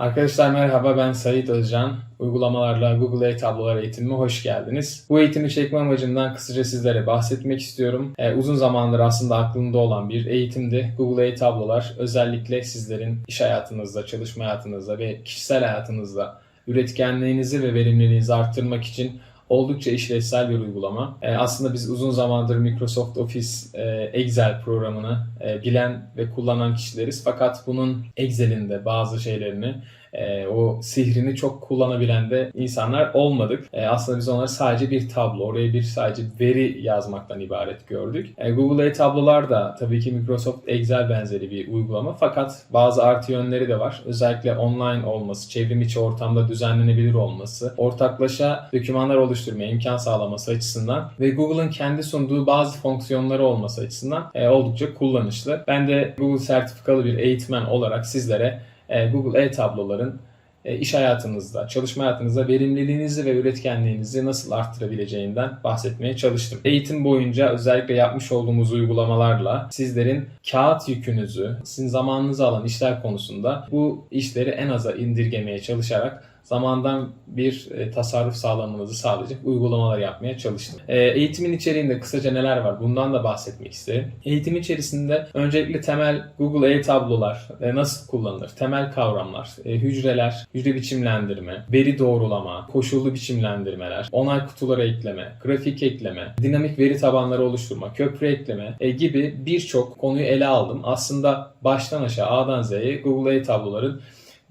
Arkadaşlar merhaba ben Sait Özcan. Uygulamalarla Google E-Tablolar eğitimime hoş geldiniz. Bu eğitimi çekme amacımdan kısaca sizlere bahsetmek istiyorum. Ee, uzun zamandır aslında aklımda olan bir eğitimdi. Google E-Tablolar özellikle sizlerin iş hayatınızda, çalışma hayatınızda ve kişisel hayatınızda üretkenliğinizi ve verimliliğinizi arttırmak için oldukça işlevsel bir uygulama. Ee, aslında biz uzun zamandır Microsoft Office e, Excel programını e, bilen ve kullanan kişileriz. Fakat bunun Excel'inde bazı şeylerini e, o sihrini çok kullanabilen de insanlar olmadık. E, aslında biz onları sadece bir tablo, oraya bir sadece veri yazmaktan ibaret gördük. E, Google e-tablolar da tabii ki Microsoft Excel benzeri bir uygulama fakat bazı artı yönleri de var. Özellikle online olması, çevrim içi ortamda düzenlenebilir olması, ortaklaşa dokümanlar oluşturmaya imkan sağlaması açısından ve Google'ın kendi sunduğu bazı fonksiyonları olması açısından e, oldukça kullanışlı. Ben de Google sertifikalı bir eğitmen olarak sizlere Google e-tabloların e, iş hayatınızda, çalışma hayatınızda verimliliğinizi ve üretkenliğinizi nasıl arttırabileceğinden bahsetmeye çalıştım. Eğitim boyunca özellikle yapmış olduğumuz uygulamalarla sizlerin kağıt yükünüzü, sizin zamanınızı alan işler konusunda bu işleri en aza indirgemeye çalışarak zamandan bir e, tasarruf sağlamanızı sağlayacak uygulamalar yapmaya çalıştım. E, eğitimin içeriğinde kısaca neler var bundan da bahsetmek isterim. Eğitim içerisinde öncelikle temel Google e-tablolar e, nasıl kullanılır, temel kavramlar, hücreler, hücre biçimlendirme, veri doğrulama, koşullu biçimlendirmeler, onay kutuları ekleme, grafik ekleme, dinamik veri tabanları oluşturma, köprü ekleme gibi birçok konuyu ele aldım. Aslında baştan aşağı A'dan Z'ye Google e-tabloların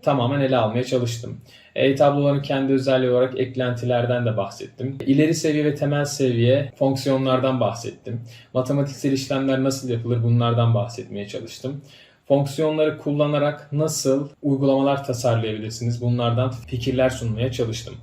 tamamen ele almaya çalıştım. E-tabloların kendi özelliği olarak eklentilerden de bahsettim. İleri seviye ve temel seviye fonksiyonlardan bahsettim. Matematiksel işlemler nasıl yapılır bunlardan bahsetmeye çalıştım. Fonksiyonları kullanarak nasıl uygulamalar tasarlayabilirsiniz bunlardan fikirler sunmaya çalıştım.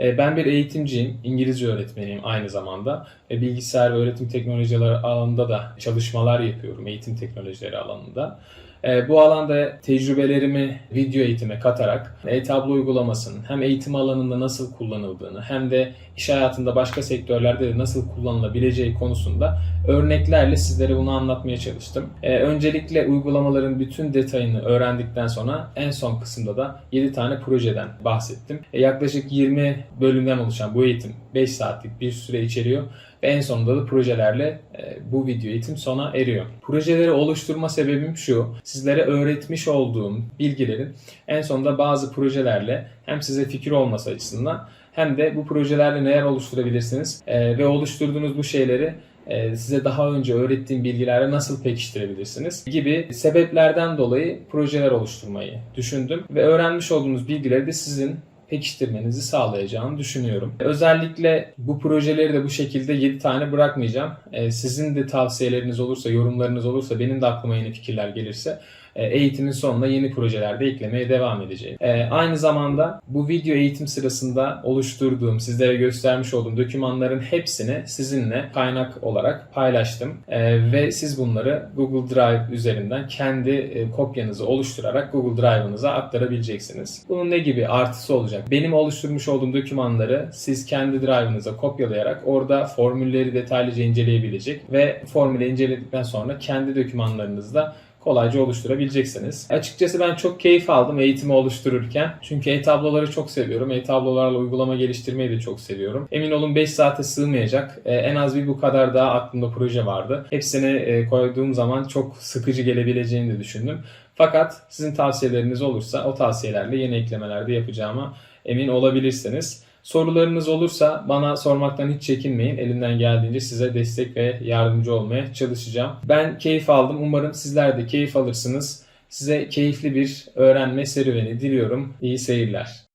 E, Ben bir eğitimciyim, İngilizce öğretmeniyim aynı zamanda. E, Bilgisayar ve öğretim teknolojileri alanında da çalışmalar yapıyorum, eğitim teknolojileri alanında. E, Bu alanda tecrübelerimi video eğitime katarak e-tablo uygulamasının hem eğitim alanında nasıl kullanıldığını hem de iş hayatında başka sektörlerde de nasıl kullanılabileceği konusunda örneklerle sizlere bunu anlatmaya çalıştım. E, Öncelikle uygulamaların bütün detayını öğrendikten sonra en son kısımda da 7 tane projeden bahsettim. E, Yaklaşık 20 bölümden oluşan bu eğitim 5 saatlik bir süre içeriyor ve en sonunda da projelerle e, bu video eğitim sona eriyor. Projeleri oluşturma sebebim şu. Sizlere öğretmiş olduğum bilgilerin en sonunda bazı projelerle hem size fikir olması açısından hem de bu projelerle neler oluşturabilirsiniz e, ve oluşturduğunuz bu şeyleri e, size daha önce öğrettiğim bilgilerle nasıl pekiştirebilirsiniz gibi sebeplerden dolayı projeler oluşturmayı düşündüm ve öğrenmiş olduğunuz bilgileri de sizin pekiştirmenizi sağlayacağını düşünüyorum. Özellikle bu projeleri de bu şekilde 7 tane bırakmayacağım. Ee, Sizin de tavsiyeleriniz olursa, yorumlarınız olursa, benim de aklıma yeni fikirler gelirse eğitimin sonunda yeni projelerde eklemeye devam edeceğim. E, Aynı zamanda bu video eğitim sırasında oluşturduğum, sizlere göstermiş olduğum dokümanların hepsini sizinle kaynak olarak paylaştım. E, Ve siz bunları Google Drive üzerinden kendi e, kopyanızı oluşturarak Google Drive'ınıza aktarabileceksiniz. Bunun ne gibi artısı olacak? Benim oluşturmuş olduğum dokümanları siz kendi Drive'ınıza kopyalayarak orada formülleri detaylıca inceleyebilecek ve formülü inceledikten sonra kendi dokümanlarınızda kolayca oluşturabileceksiniz. Açıkçası ben çok keyif aldım eğitimi oluştururken. Çünkü e-tabloları çok seviyorum. E-tablolarla uygulama geliştirmeyi de çok seviyorum. Emin olun 5 saate sığmayacak. Ee, en az bir bu kadar daha aklımda proje vardı. Hepsini e, koyduğum zaman çok sıkıcı gelebileceğini de düşündüm. Fakat sizin tavsiyeleriniz olursa o tavsiyelerle yeni eklemeler de yapacağıma emin olabilirsiniz. Sorularınız olursa bana sormaktan hiç çekinmeyin. Elimden geldiğince size destek ve yardımcı olmaya çalışacağım. Ben keyif aldım. Umarım sizler de keyif alırsınız. Size keyifli bir öğrenme serüveni diliyorum. İyi seyirler.